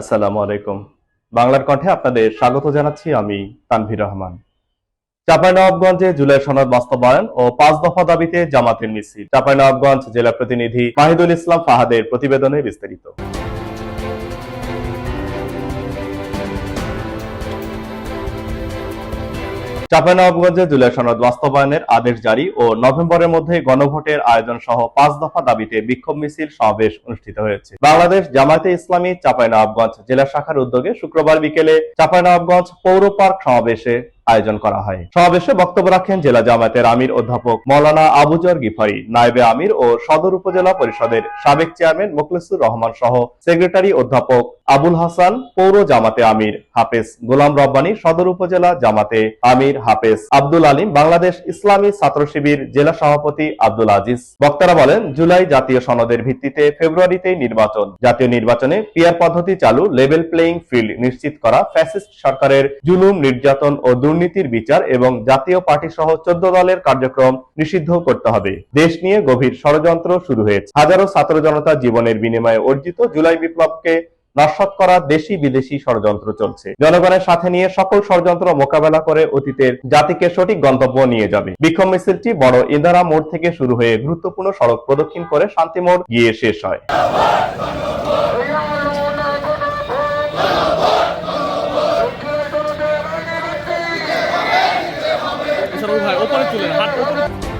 আসসালামু আলাইকুম। বাংলার কণ্ঠে আপনাদের স্বাগত জানাচ্ছি আমি তানভীর রহমান। চাঁপাইনবাবগঞ্জে জুলাই সনদ বাস্তবায়ন ও পাঁচ দফা দাবিতে জামাতের মিছিল। চাঁপাইনবাবগঞ্জ জেলা প্রতিনিধি মাহিদুল ইসলাম ফাহাদের প্রতিবেদনে বিস্তারিত। চাঁপাইনবাবগঞ্জে জুলাই সনদ বাস্তবায়নের আদেশ জারি ও নভেম্বরের মধ্যে গণভোটের আয়োজন সহ পাঁচ দফা দাবিতে বিক্ষোভ মিছিল সমাবেশ অনুষ্ঠিত হয়েছে। বাংলাদেশ জামায়াতে ইসলামী চাঁপাইনবাবগঞ্জ জেলা শাখার উদ্যোগে শুক্রবার বিকেলে চাঁপাইনবাবগঞ্জ পৌর পার্ক সমাবেশে আয়োজন করা হয়। সমাবেশে বক্তব্য রাখেন জেলা জামায়াতের আমির অধ্যাপক মৌলানা আবুজর গিফারি, নায়েবে আমির ও সদর উপজেলা পরিষদের সাবেক চেয়ারম্যান মোখলেসুর রহমান সহ সেক্রেটারি অধ্যাপক আবুল হাসান পৌর জামাতে আমির হাফেজ গোলাম রব্বানী সদর উপজেলা জামাতে আমির হাফেজ আব্দুল আলিম বাংলাদেশ ইসলামী ছাত্র শিবির জেলা সভাপতি আব্দুল আজিজ। বক্তারা বলেন, জুলাই জাতীয় সনদের ভিত্তিতে ফেব্রুয়ারিতে নির্বাচন। জাতীয় নির্বাচনে পিয়ার পদ্ধতি চালু লেভেল প্লেইং ফিল্ড নিশ্চিত করা ফ্যাসিস্ট সরকারের জুলুম, নির্যাতন ও দুর্নীতির বিচার এবং জাতীয় পার্টি সহ চোদ্দ দলের কার্যক্রম নিষিদ্ধ করতে হবে। দেশ নিয়ে গভীর ষড়যন্ত্র শুরু হয়েছে। হাজারো ছাত্র জনতা জীবনের বিনিময়ে অর্জিত জুলাই বিপ্লবকে নস্বাত করা দেশি বিদেশি ষড়যন্ত্র চলছে। জনগণের সাথে নিয়ে সকল ষড়যন্ত্র মোকাবেলা করে অতীতের জাতিকে সঠিক গন্তব্য নিয়ে যাবে। বিক্ষোভ মিছিলটি বড় ইন্দারা মোড় থেকে শুরু হয়ে গুরুত্বপূর্ণ সড়ক প্রদক্ষিণ করে শান্তি মোড় গিয়ে শেষ হয়। ওপরে হাত